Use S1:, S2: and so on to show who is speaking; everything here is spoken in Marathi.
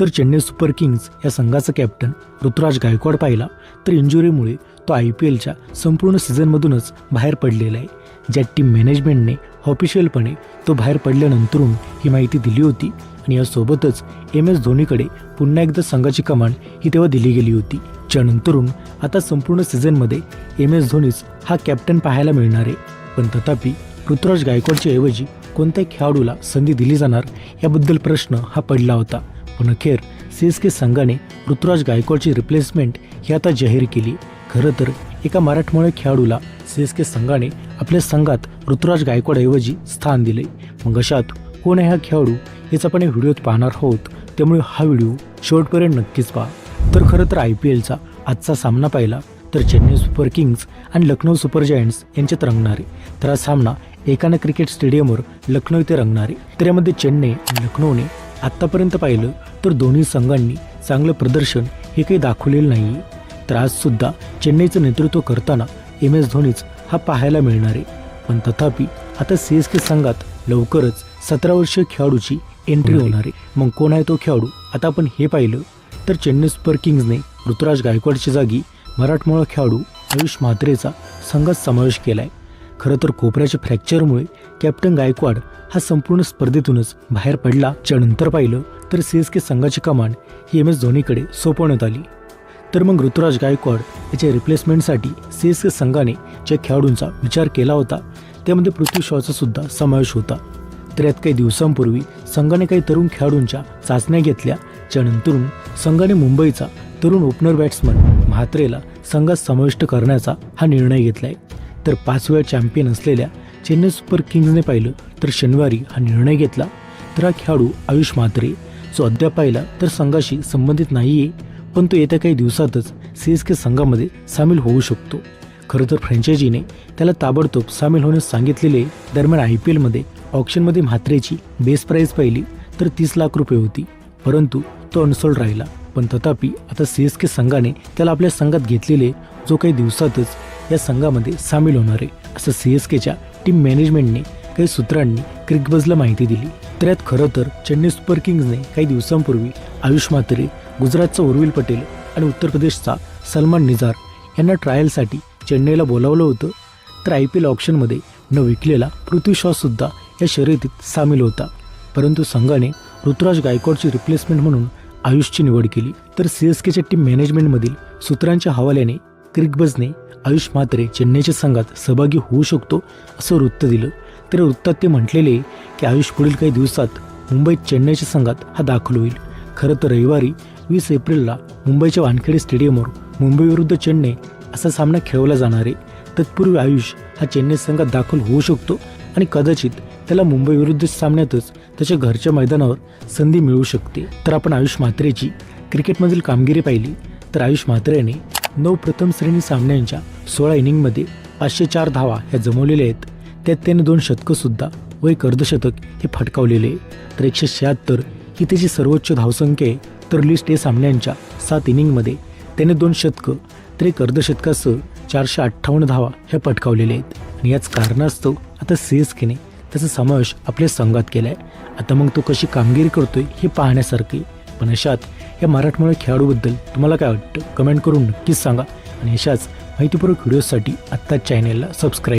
S1: तर चेन्नई सुपर किंग्ज या संघाचा कॅप्टन ऋतुराज गायकवाड पाहिला तर इंजुरीमुळे तो आय पी एलच्या संपूर्ण सीझनमधूनच बाहेर पडलेला आहे. ज्या टीम मॅनेजमेंटने ऑफिशियलपणे तो बाहेर पडल्यानंतरून ही माहिती दिली होती आणि यासोबतच एम एस धोनीकडे पुन्हा एकदा संघाची कमांड ही तेव्हा दिली गेली होती. ज्यानंतरून आता संपूर्ण सीझनमध्ये एम एस धोनीच हा कॅप्टन पाहायला मिळणार आहे. पण तथापि ऋतुराज गायकवाडच्या ऐवजी कोणत्या खेळाडूला संधी दिली जाणार याबद्दल प्रश्न हा पडला होता. पण अखेर सी एस के संघाने ऋतुराज गायकवाडची रिप्लेसमेंट ही आता जाहीर केली. खरं तर एका मराठमोळ्या खेळाडूला सी एस के संघाने आपल्या संघात ऋतुराज गायकवाडऐवजी स्थान दिले. मग अशात कोण आहे हा खेळाडू हेच आपण या व्हिडिओत पाहणार आहोत. त्यामुळे हा व्हिडिओ शेवटपर्यंत नक्कीच पहा. तर खरं तर आय पी एलचा आजचा सामना पाहिला तर चेन्नई सुपर किंग्ज आणि लखनौ सुपर जायंट्स यांच्यात रंगणारे. तर हा सामना एकानं क्रिकेट स्टेडियमवर लखनौ इथे रंगणारे. तर यामध्ये चेन्नई आणि लखनौने आत्तापर्यंत पाहिलं तर दोन्ही संघांनी चांगलं प्रदर्शन हे काही दाखवलेलं नाही तर आज सुद्धा चेन्नईचं नेतृत्व करताना एम एस धोनीच हा पाहायला मिळणार आहे. पण तथापि आता सी एस के संघात लवकरच सतरा वर्षीय खेळाडूची एंट्री होणार आहे. मग कोण आहे तो खेळाडू? आता आपण हे पाहिलं तर चेन्नई सुपर किंग्जने ऋतुराज गायकवाडच्या जागी मराठमोळा खेळाडू आयुष म्हात्रेचा संघात समावेश केला आहे खरं तर कोपऱ्याच्या फ्रॅक्चरमुळे कॅप्टन गायकवाड हा संपूर्ण स्पर्धेतूनच बाहेर पडला. ज्यानंतर पाहिलं तर सी एस के संघाची कमांड ही एम एस धोनीकडे सोपवण्यात आली. तर मग ऋतुराज गायकवाड याच्या रिप्लेसमेंटसाठी सी एस के संघाने ज्या खेळाडूंचा विचार केला होता त्यामध्ये पृथ्वी शॉचा सुद्धा समावेश होता. तर यात काही दिवसांपूर्वी संघाने काही तरुण खेळाडूंच्या चाचण्या घेतल्या. ज्यानंतरून संघाने मुंबईचा तरुण ओपनर बॅट्समन म्हात्रेला संघात समाविष्ट करण्याचा हा निर्णय घेतला आहे तर पाच वेळा चॅम्पियन असलेल्या चेन्नई सुपर किंग्जने पाहिलं तर शनिवारी हा निर्णय घेतला. तर हा खेळाडू आयुष म्हात्रे जो अद्याप पाहिला तर संघाशी संबंधित नाही आहे पण तो येत्या काही दिवसातच सी एस के संघामध्ये सामील होऊ शकतो. खरं तर फ्रँचायझीने त्याला ताबडतोब सामील होण्यास सांगितलेले दरम्यान आय पी एलमध्ये ऑप्शनमध्ये म्हात्रेची बेस प्राईज पाहिली तर तीस लाख रुपये होती परंतु तो अनसोल्ड राहिला. पण तथापि आता सी एस के संघाने त्याला आपल्या संघात घेतलेले जो काही दिवसातच या संघामध्ये सामील होणार. आहे असं सी एस केच्या टीम मॅनेजमेंटने काही सूत्रांनी क्रिकबजला माहिती दिली. तर यात खरं तर चेन्नई सुपर किंग्जने काही दिवसांपूर्वी आयुष म्हात्रे गुजरातचा उर्विल पटेल आणि उत्तर प्रदेशचा सलमान निझार यांना ट्रायलसाठी चेन्नईला बोलावलं होतं. तर आय पी एल ऑप्शनमध्ये न विकलेला पृथ्वी शॉसुद्धा या शर्यतीत सामील होता. परंतु संघाने ऋतुराज गायकवाडची रिप्लेसमेंट म्हणून आयुषची निवड केली. तर सी एस केच्या टीम मॅनेजमेंटमधील सूत्रांच्या हवाल्याने क्रिकबजने आयुष म्हात्रे चेन्नईच्या संघात सहभागी होऊ शकतो असं वृत्त दिलं. तर वृत्तात ते म्हटलेले की आयुष पुढील काही दिवसात मुंबईत चेन्नईच्या संघात हा दाखल होईल. खरं तर रविवारी वीस एप्रिलला मुंबईच्या वानखेडे स्टेडियमवर मुंबई विरुद्ध चेन्नई असा सामना खेळवला जाणार आहे. तत्पूर्वी आयुष हा चेन्नई संघात दाखल होऊ शकतो आणि कदाचित त्याला मुंबई विरुद्ध सामन्यातच त्याच्या घरच्या मैदानावर संधी मिळू शकते. तर आपण आयुष म्हात्रेची क्रिकेटमधील कामगिरी पाहिली. तर आयुष म्हात्रेने नऊ प्रथम श्रेणी सामन्यांच्या सोळा इनिंगमध्ये पाचशे चार धावा ह्या जमवलेल्या आहेत. त्यात त्याने दोन शतकंसुद्धा व एक अर्धशतक हे फटकावलेले आहे. तर एकशे शहात्तर ही त्याची सर्वोच्च धावसंख्या आहे. तर लिस्ट ए सामन्यांच्या सात इनिंगमध्ये त्याने दोन शतकं तर एक अर्धशतकासह चारशे अठ्ठावन्न धावा ह्या पटकावलेल्या आहेत. आणि याच कारणास्तव आता सी एस केने त्याचा समावेश आपल्या संघात केला आहे आता मग तो कशी कामगिरी करतोय हे पाहण्यासारखे पण अशात या मराठमोळ्या खेळाडूबद्दल तुम्हाला काय वाटतं? कमेंट करून नक्कीच सांगा. आणि अशाच माहितीपूर्वक व्हिडिओसाठी आत्ताच चॅनेलला सबस्क्राईब